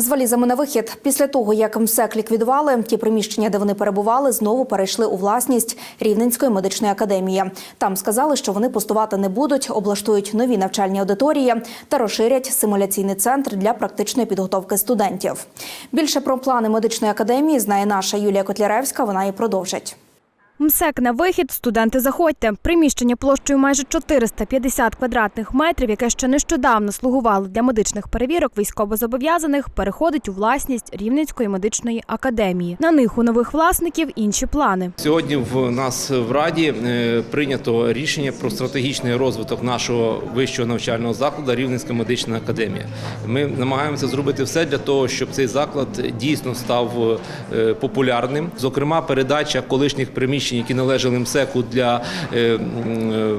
З валізами на вихід після того, як МСЕК ліквідували, ті приміщення, де вони перебували, знову перейшли у власність Рівненської медичної академії. Там сказали, що вони пустувати не будуть, облаштують нові навчальні аудиторії та розширять симуляційний центр для практичної підготовки студентів. Більше про плани медичної академії знає наша Юлія Котляревська. Вона і продовжить. МСЕК на вихід, студенти заходьте. Приміщення площею майже 450 квадратних метрів, яке ще нещодавно слугувало для медичних перевірок військовозобов'язаних, переходить у власність Рівненської медичної академії. На них у нових власників інші плани. Сьогодні в нас в Раді е, прийнято рішення про стратегічний розвиток нашого вищого навчального закладу Рівненська медична академія. Ми намагаємося зробити все для того, щоб цей заклад дійсно став е, популярним. Зокрема, передача колишніх приміщень, які належали МСЕКу для е, е,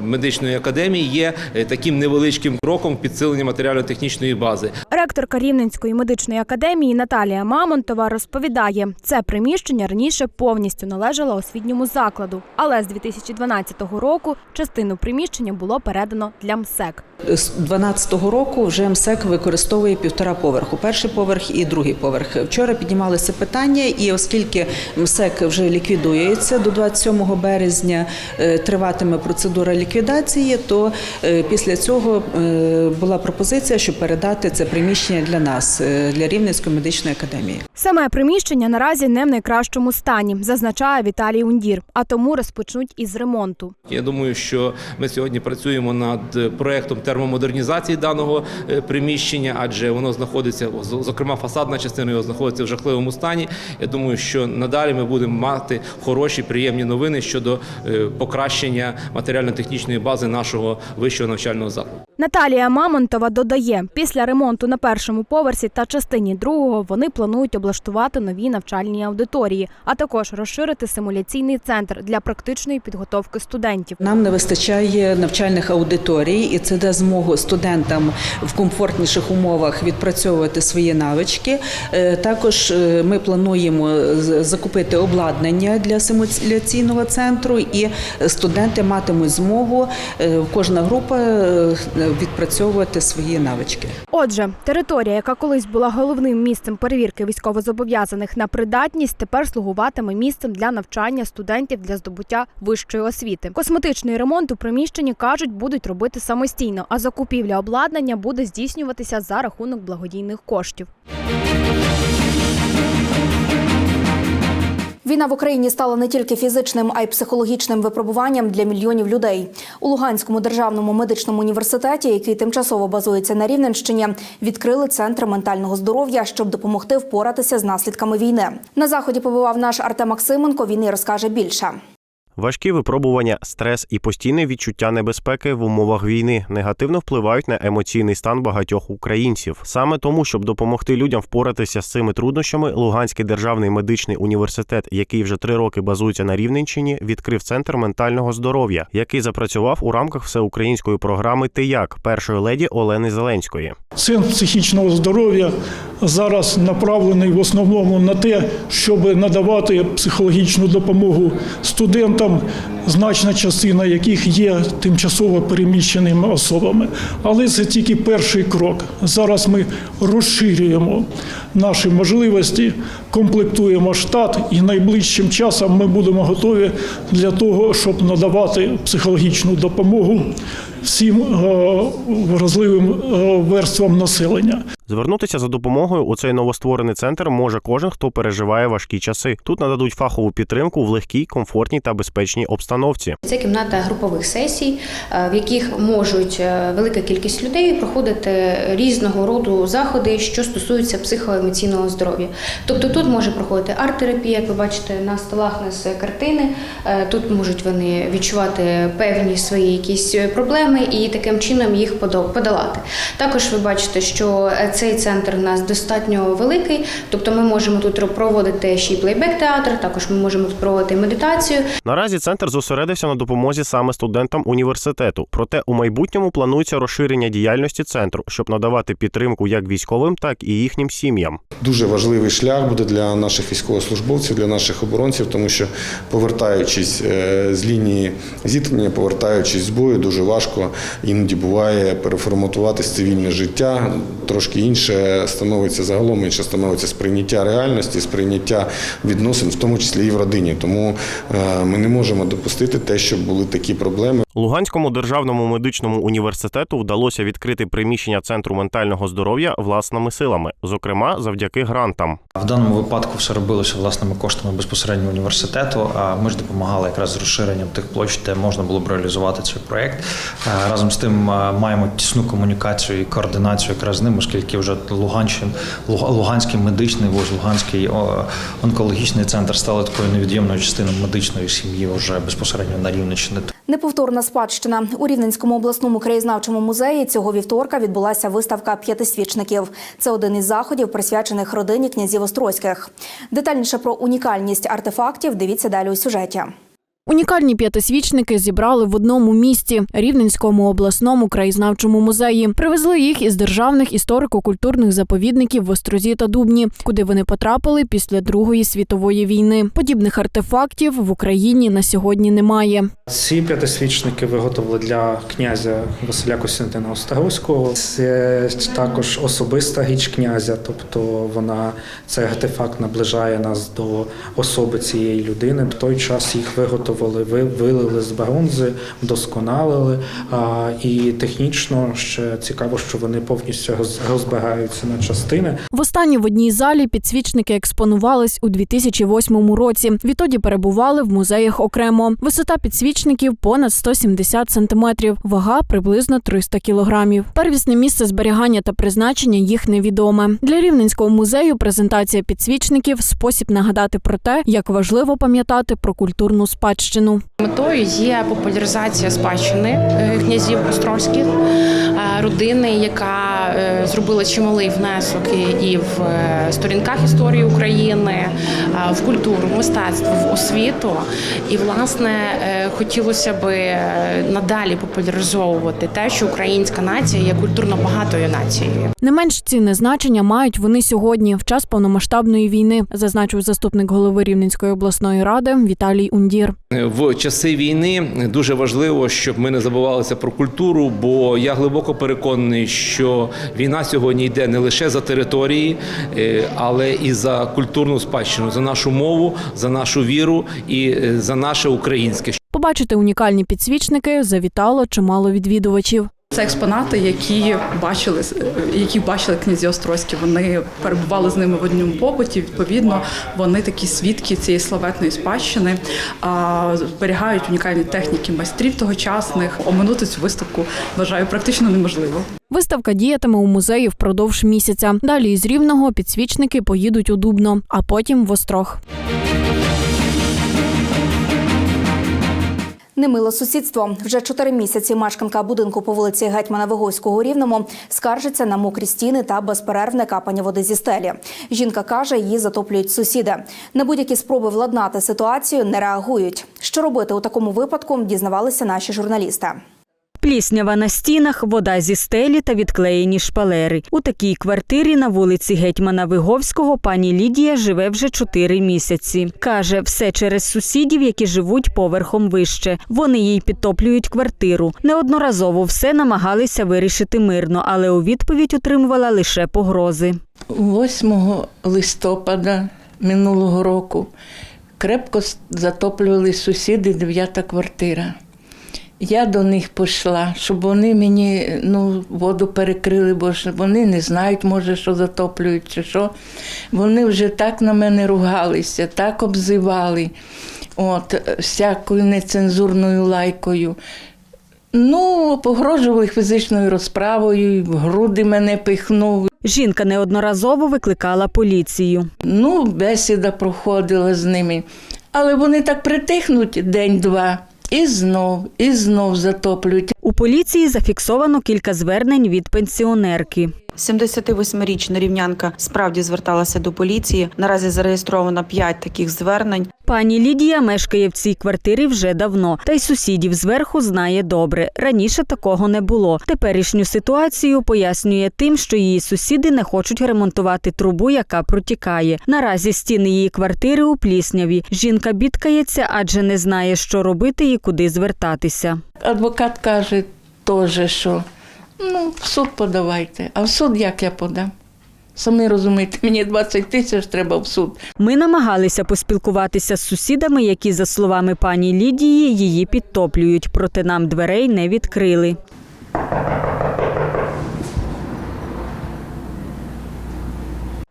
медичної академії, є е, таким невеличким кроком в підсиленні матеріально-технічної бази. Ректорка Рівненської медичної академії Наталія Мамонтова розповідає, це приміщення раніше повністю належало освітньому закладу, але з 2012 року частину приміщення було передано для МСЕК. З 2012 року вже МСЕК використовує півтора поверху, перший поверх і другий поверх. Вчора піднімалися питання, і оскільки МСЕК вже ліквідується до 27 березня, е, триватиме процедура ліквідації, то е, після цього е, була пропозиція, щоб передати це приміщення для нас, для Рівненської медичної академії. Саме приміщення наразі не в найкращому стані, зазначає Віталій Ундір, а тому розпочнуть із ремонту. Я думаю, що ми сьогодні працюємо над проектом термомодернізації даного приміщення, адже воно знаходиться, зокрема, фасадна частина його знаходиться в жахливому стані. Я думаю, що надалі ми будемо мати хороші, приємні новини щодо е, покращення матеріально-технічної бази нашого вищого навчального закладу. Наталія Мамонтова додає, після ремонту на першому поверсі та частині другого вони планують облаштувати нові навчальні аудиторії, а також розширити симуляційний центр для практичної підготовки студентів. Нам не вистачає навчальних аудиторій, і це дасть змогу студентам в комфортніших умовах відпрацьовувати свої навички. Е, Також е, ми плануємо закупити обладнання для симуляційного центру, і студенти матимуть змогу е, кожна група е, відпрацьовувати свої навички. Отже, територія, яка колись була головним місцем перевірки військовозобов'язаних на придатність, тепер слугуватиме місцем для навчання студентів для здобуття вищої освіти. Косметичний ремонт у приміщенні кажуть, будуть робити самостійно, а закупівля обладнання буде здійснюватися за рахунок благодійних коштів. Війна в Україні стала не тільки фізичним, а й психологічним випробуванням для мільйонів людей. У Луганському державному медичному університеті, який тимчасово базується на Рівненщині, відкрили центр ментального здоров'я, щоб допомогти впоратися з наслідками війни. На заході побував наш Артем Максименко. Він і розкаже більше. Важкі випробування, стрес і постійне відчуття небезпеки в умовах війни негативно впливають на емоційний стан багатьох українців. Саме тому, щоб допомогти людям впоратися з цими труднощами, Луганський державний медичний університет, який вже три роки базується на Рівненщині, відкрив центр ментального здоров'я, який запрацював у рамках всеукраїнської програми «Ти-як» першої леді Олени Зеленської. Центр психічного здоров'я зараз направлений в основному на те, щоб надавати психологічну допомогу студентам, значна частина яких є тимчасово переміщеними особами. Але це тільки перший крок. Зараз ми розширюємо наші можливості, комплектуємо штат, і найближчим часом ми будемо готові для того, щоб надавати психологічну допомогу всім е, вразливим е, верствам населення. Звернутися за допомогою у цей новостворений центр може кожен, хто переживає важкі часи. Тут нададуть фахову підтримку в легкій, комфортній та безпечній обстановці. Це кімната групових сесій, е, в яких можуть велика кількість людей проходити різного роду заходи, що стосуються психоемоційного здоров'я. Тобто тут може проходити арт-терапія, як ви бачите, на столах у нас картини. Тут можуть вони відчувати певні свої якісь проблеми і таким чином їх подо- подолати. Також ви бачите, що е, цей центр у нас достатньо великий, тобто ми можемо тут проводити ще й плейбек-театр, також ми можемо тут проводити медитацію. Наразі центр зосередився на допомозі саме студентам університету. Проте у майбутньому планується розширення діяльності центру, щоб надавати підтримку як військовим, так і їхнім сім'ям. Дуже важливий шлях буде для наших військовослужбовців, для наших оборонців, тому що повертаючись е, з лінії зіткнення, повертаючись з бою, дуже важко іноді буває переформатувати цивільне життя. Трошки інше становиться загалом, інше становиться сприйняття реальності, сприйняття відносин, в тому числі і в родині. Тому е, ми не можемо допустити те, щоб були такі проблеми. Луганському державному медичному університету вдалося відкрити приміщення центру ментального здоров'я власними силами, зокрема завдяки грантам. В даному випадку все робилося власними коштами безпосередньо університету. А ми ж допомагали якраз з розширенням тих площ, де можна було б реалізувати цей проект. Е, Разом з тим е, маємо тісну комунікацію і координацію якраз з ним, оскільки вже Луганщин, Луга- Луганський медичний вуз, Луганський онкологічний центр стали такою невід'ємною частиною медичної сім'ї вже безпосередньо на Рівненщині. Неповторна спадщина у Рівненському обласному краєзнавчому музеї цього вівторка відбулася виставка п'ятисвічників. Це один із заходів, присвячених родині князів Острозьких. Детальніше про унікальність артефактів дивіться далі у сюжеті. Унікальні п'ятисвічники зібрали в одному місті Рівненському обласному краєзнавчому музеї. Привезли їх із державних історико-культурних заповідників в Острозі та Дубні, куди вони потрапили після Другої світової війни. Подібних артефактів в Україні на сьогодні немає. Ці п'ятисвічники виготовили для князя Василя Костянтина Острозького. Це також особиста річ князя, тобто вона цей артефакт наближає нас до особи цієї людини. В той час їх виготовили, ви- вилили з бронзи, вдосконалили. І технічно ще цікаво, що вони повністю роз- розбираються на частини. Востаннє в одній залі підсвічники експонувались у 2008 році. Відтоді перебували в музеях окремо. Висота підсвічників понад 170 сантиметрів, вага приблизно 300 кілограмів. Первісне місце зберігання та призначення їх невідоме. Для рівненського музею презентація підсвічників спосіб нагадати про те, як важливо пам'ятати про культурну спадщину. Метою є популяризація спадщини е, князів Острозьких, е, родини, яка е, зробила чималий внесок і- в сторінках історії України, в культуру, мистецтво, в освіту. І власне хотілося би надалі популяризовувати те, що українська нація є культурно багатою нацією. Не менш цінне значення мають вони сьогодні, в час повномасштабної війни, зазначив заступник голови Рівненської обласної ради Віталій Ундір. В часи війни дуже важливо, щоб ми не забувалися про культуру, бо я глибоко переконаний, що війна сьогодні йде не лише за території, е, але і за культурну спадщину, за нашу мову, за нашу віру і е, за наше українське. Побачити унікальні підсвічники завітало чимало відвідувачів. Це експонати, які бачили, які бачили князі Острозькі. Вони перебували з ними в одному побуті. Відповідно, вони такі свідки цієї славетної спадщини, а, зберігають унікальні техніки майстрів тогочасних. Оминути цю виставку вважаю практично неможливо. Виставка діятиме у музеї впродовж місяця. Далі із рівного підсвічники поїдуть у Дубно, а потім в Острог. Немиле сусідство. Вже чотири місяці мешканка будинку по вулиці Гетьмана Вигойського Рівному скаржиться на мокрі стіни та безперервне капання води зі стелі. Жінка каже, її затоплюють сусіди. На будь-які спроби владнати ситуацію не реагують. Що робити у такому випадку, дізнавалися наші журналісти. Пліснява на стінах, вода зі стелі та відклеєні шпалери. У такій квартирі на вулиці Гетьмана Виговського пані Лідія живе вже чотири місяці. Каже, все через сусідів, які живуть поверхом вище. Вони їй підтоплюють квартиру. Неодноразово все намагалися вирішити мирно, але у відповідь отримувала лише погрози. 8 листопада минулого року крепко затоплювали сусіди, дев'ята квартира. Я до них пішла, щоб вони мені ну, воду перекрили, бо ж вони не знають, може, що затоплюють чи що. Вони вже так на мене ругалися, так обзивали, от, всякою нецензурною лайкою. Ну, погрожували фізичною розправою, в груди мене пихнув. Жінка неодноразово викликала поліцію. Ну, бесіда проходила з ними. Але вони так притихнуть день-два і знов, і знов затоплюють. У поліції зафіксовано кілька звернень від пенсіонерки. 78-річна рівнянка справді зверталася до поліції. Наразі зареєстровано 5 таких звернень. Пані Лідія мешкає в цій квартирі вже давно, та й сусідів зверху знає добре. Раніше такого не було. Теперішню ситуацію пояснює тим, що її сусіди не хочуть ремонтувати трубу, яка протікає. Наразі стіни її квартири у плісняві. Жінка бідкається, адже не знає, що робити і куди звертатися. Адвокат каже теж, що ну, в суд подавайте. А в суд як я подам? Самі розумієте, мені 20 тисяч треба в суд. Ми намагалися поспілкуватися з сусідами, які, за словами пані Лідії, її підтоплюють, проте нам дверей не відкрили.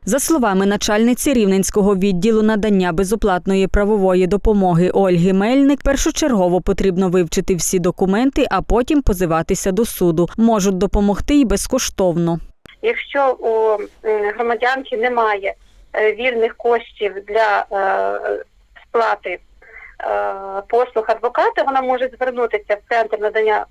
За словами начальниці Рівненського відділу надання безоплатної правової допомоги Ольги Мельник, першочергово потрібно вивчити всі документи, а потім позиватися до суду. Можуть допомогти й безкоштовно. Якщо у громадянки немає е, вільних коштів для е, сплати е, послуг адвоката, вона може звернутися в центр надання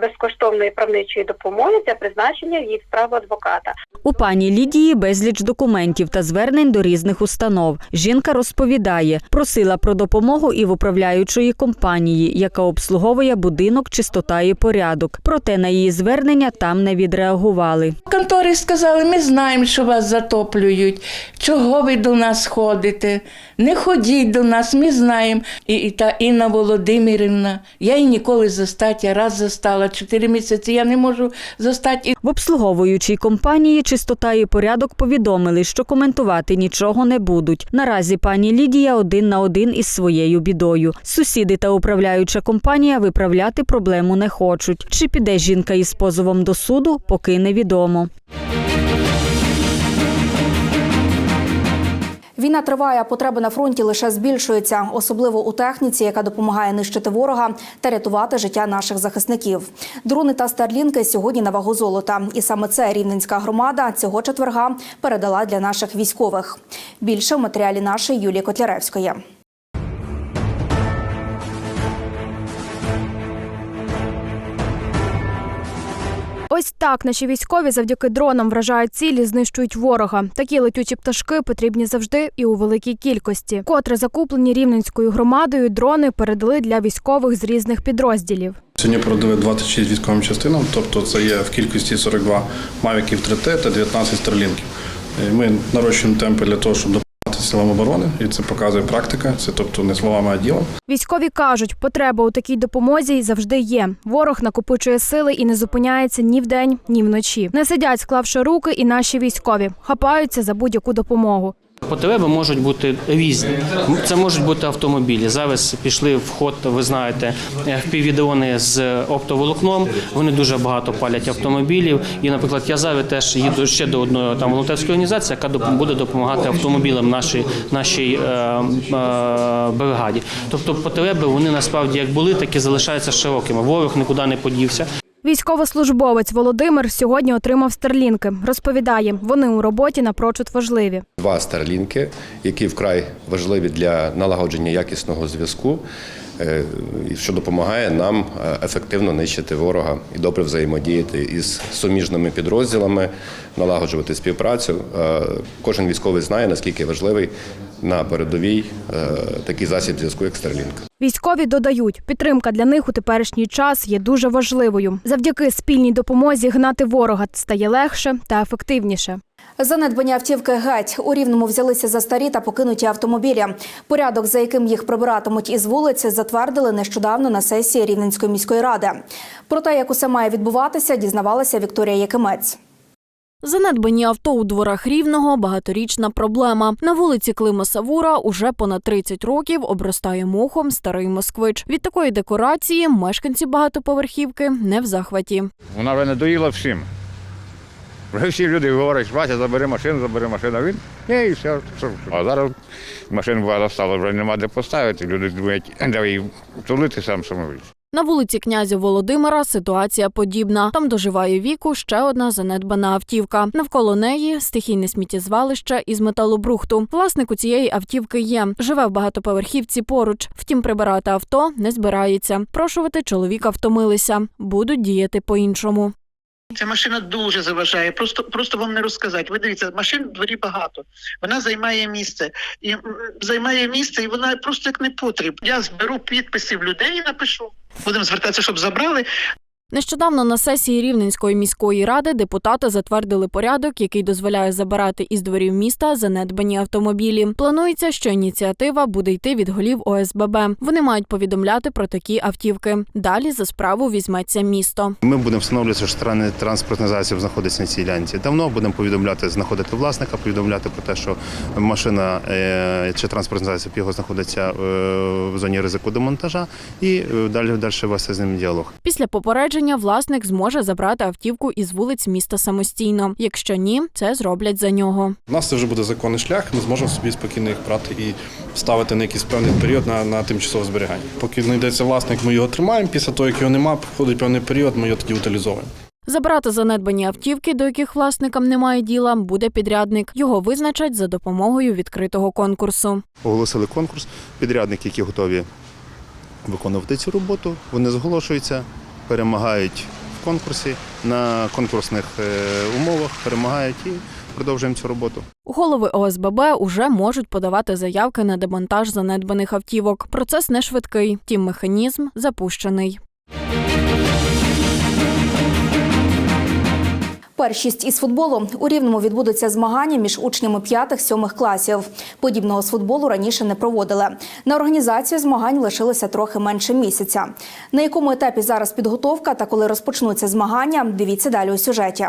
безкоштовної правничої допомоги для призначення їй в справу адвоката. У пані Лідії безліч документів та звернень до різних установ. Жінка розповідає, просила про допомогу і в управляючої компанії, яка обслуговує будинок, чистота і порядок. Проте на її звернення там не відреагували. В конторі сказали, ми знаємо, що вас затоплюють. Чого ви до нас ходите? Не ходіть до нас, ми знаємо. І, і та Інна Володимирівна, я її ніколи застати, я раз застала, чотири місяці я не можу застати. В обслуговуючій компанії чистота і порядок повідомили, що коментувати нічого не будуть. Наразі пані Лідія один на один із своєю бідою. Сусіди та управляюча компанія виправляти проблему не хочуть. Чи піде жінка із позовом до суду, поки невідомо. Війна триває, потреби на фронті лише збільшуються, особливо у техніці, яка допомагає нищити ворога та рятувати життя наших захисників. Дрони та старлінки сьогодні на вагу золота, і саме це рівненська громада цього четверга передала для наших військових. Більше в матеріалі нашої Юлії Котляревської. Ось так наші військові завдяки дронам вражають цілі, знищують ворога. Такі летючі пташки потрібні завжди і у великій кількості. Котре закуплені рівненською громадою дрони передали для військових з різних підрозділів. Сьогодні передали 26 військовим частинам, тобто це є в кількості 42 мавіків 3Т та 19 старлінків. Е, Ми нарощуємо темпи для того, щоб допомагати силам оборони, і це показує практика. Це тобто не словами, а ділом. Військові кажуть, потреба у такій допомозі завжди є. Ворог накопичує сили і не зупиняється ні вдень, ні вночі. Не сидять, склавши руки, і наші військові хапаються за будь-яку допомогу. Потреби можуть бути різні. Це можуть бути автомобілі. Зараз пішли в ход, ви знаєте, впівдрони з оптоволокном. Вони дуже багато палять автомобілів. І, наприклад, я зараз теж їду ще до одної там волонтерської організації, яка буде допомагати автомобілям нашій нашій е, е, бригаді. Тобто потреби вони насправді як були, так і залишаються широкими. Ворог нікуди не подівся. Військовослужбовець Володимир сьогодні отримав старлінки. Розповідає, вони у роботі напрочуд важливі. Два старлінки, які вкрай важливі для налагодження якісного зв'язку, е, що допомагає нам е, ефективно нищити ворога і добре взаємодіяти із суміжними підрозділами, налагоджувати співпрацю. Е, Кожен військовий знає, наскільки важливий на передовій е, такий засіб зв'язку, як старлінк. Військові додають, підтримка для них у теперішній час є дуже важливою. Завдяки спільній допомозі гнати ворога стає легше та ефективніше. Занедбання автівки геть у рівному взялися за старі та покинуті автомобілі. Порядок, за яким їх прибиратимуть із вулиці, затвердили нещодавно на сесії Рівненської міської ради. Про те, як усе має відбуватися, дізнавалася Вікторія Якимець. Занедбані авто у дворах Рівного – багаторічна проблема. На вулиці Клима Савура уже понад 30 років обростає мохом старий москвич. Від такої декорації мешканці багатоповерхівки не в захваті. Вона вже надоїла всім. Вже всі люди говорять, Вася, забери машину, забери машину. Він і все. А зараз машин багато стало, вже нема де поставити. Люди думають, давай її тулити сам самович. На вулиці князя Володимира ситуація подібна. Там доживає віку ще одна занедбана автівка. Навколо неї стихійне сміттєзвалище із металобрухту. Власнику цієї автівки є. Живе в багатоповерхівці поруч. Втім, прибирати авто не збирається. Прошувати чоловіка втомилися. Будуть діяти по-іншому. Ця машина дуже заважає. Просто просто вам не розказати. Ви дивіться, машин в дворі багато. Вона займає місце і займає місце, і вона просто як не потріб. Я зберу підписи в людей і напишу. Будемо звертатися, щоб забрали. Нещодавно на сесії Рівненської міської ради депутати затвердили порядок, який дозволяє забирати із дворів міста занедбані автомобілі. Планується, що ініціатива буде йти від голів ОСББ. Вони мають повідомляти про такі автівки. Далі за справу візьметься місто. Ми будемо встановлювати, що транспортний засіб знаходиться на цій ділянці. Давно будемо повідомляти, знаходити власника, повідомляти про те, що машина е, чи транспортний засіб його знаходиться е, в зоні ризику демонтажа, і е, далі далі вести з ним діалог. Після попередження власник зможе забрати автівку із вулиць міста самостійно. Якщо ні, це зроблять за нього. У нас це вже буде законний шлях, ми зможемо собі спокійно їх брати і ставити на якийсь певний період на, на тимчасове зберігання. Поки знайдеться власник, ми його тримаємо. Після того, як його немає, проходить певний період, ми його тоді утилізовуємо. Забирати занедбані автівки, до яких власникам немає діла, буде підрядник. Його визначать за допомогою відкритого конкурсу. Оголосили конкурс. Підрядники, які готові виконувати цю роботу, вони зголошуються, перемагають в конкурсі на конкурсних е, умовах, перемагають і продовжуємо цю роботу. Голови ОСББ уже можуть подавати заявки на демонтаж занедбаних автівок. Процес не швидкий, втім механізм запущений. Першість із футболу у рівному відбудуться змагання між учнями 5-7 класів. Подібного з футболу раніше не проводили. На організацію змагань лишилося трохи менше місяця. На якому етапі зараз підготовка та коли розпочнуться змагання, дивіться далі у сюжеті.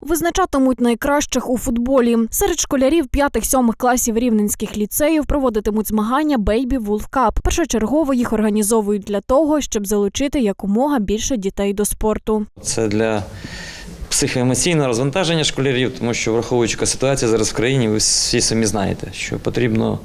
Визначатимуть найкращих у футболі. Серед школярів 5-7 класів рівненських ліцеїв проводитимуть змагання Baby Wolf Cup. Першочергово їх організовують для того, щоб залучити якомога більше дітей до спорту. Це для психоемоційного розвантаження школярів, тому що враховуючи ситуація зараз в країні, ви всі самі знаєте, що потрібно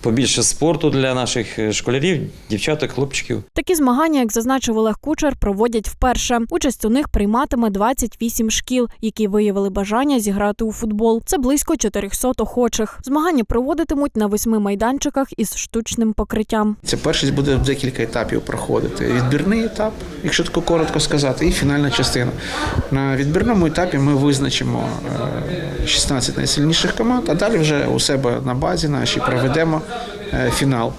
побільше спорту для наших школярів, дівчаток, хлопчиків. Такі змагання, як зазначив Олег Кучер, проводять вперше. Участь у них прийматиме 28 шкіл, які виявили бажання зіграти у футбол. Це близько 400 охочих. Змагання проводитимуть на восьми майданчиках із штучним покриттям. Це першість буде в декілька етапів проходити. Відбірний етап, якщо тако коротко сказати, і фінальна частина. На відбірному етапі ми визначимо е, 16 найсильніших команд, а далі вже у себе на базі нашій проведемо е, фінал.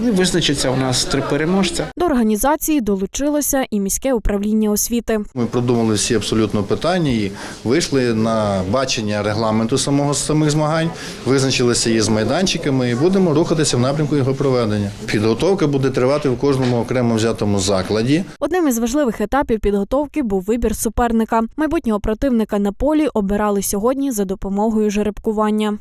І визначиться у нас три переможця. До організації долучилося і міське управління освіти. Ми продумали всі абсолютно питання і вийшли на бачення регламенту самого самих змагань, визначилися її з майданчиками і будемо рухатися в напрямку його проведення. Підготовка буде тривати в кожному окремо взятому закладі. Одним із важливих етапів підготовки був вибір суперника. Майбутнього противника на полі обирали сьогодні за допомогою жеребкування.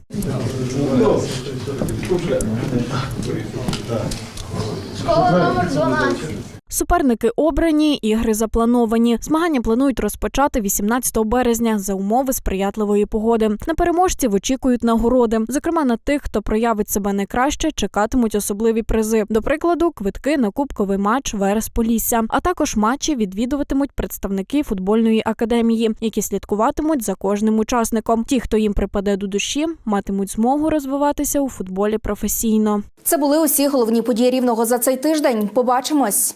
Школа номер 12. Суперники обрані, ігри заплановані. Змагання планують розпочати 18 березня за умови сприятливої погоди. На переможців очікують нагороди. Зокрема, на тих, хто проявить себе найкраще, чекатимуть особливі призи. До прикладу, квитки на кубковий матч Верес Полісся. А також матчі відвідуватимуть представники футбольної академії, які слідкуватимуть за кожним учасником. Ті, хто їм припаде до душі, матимуть змогу розвиватися у футболі професійно. Це були усі головні події рівного за цей тиждень. Побачимось.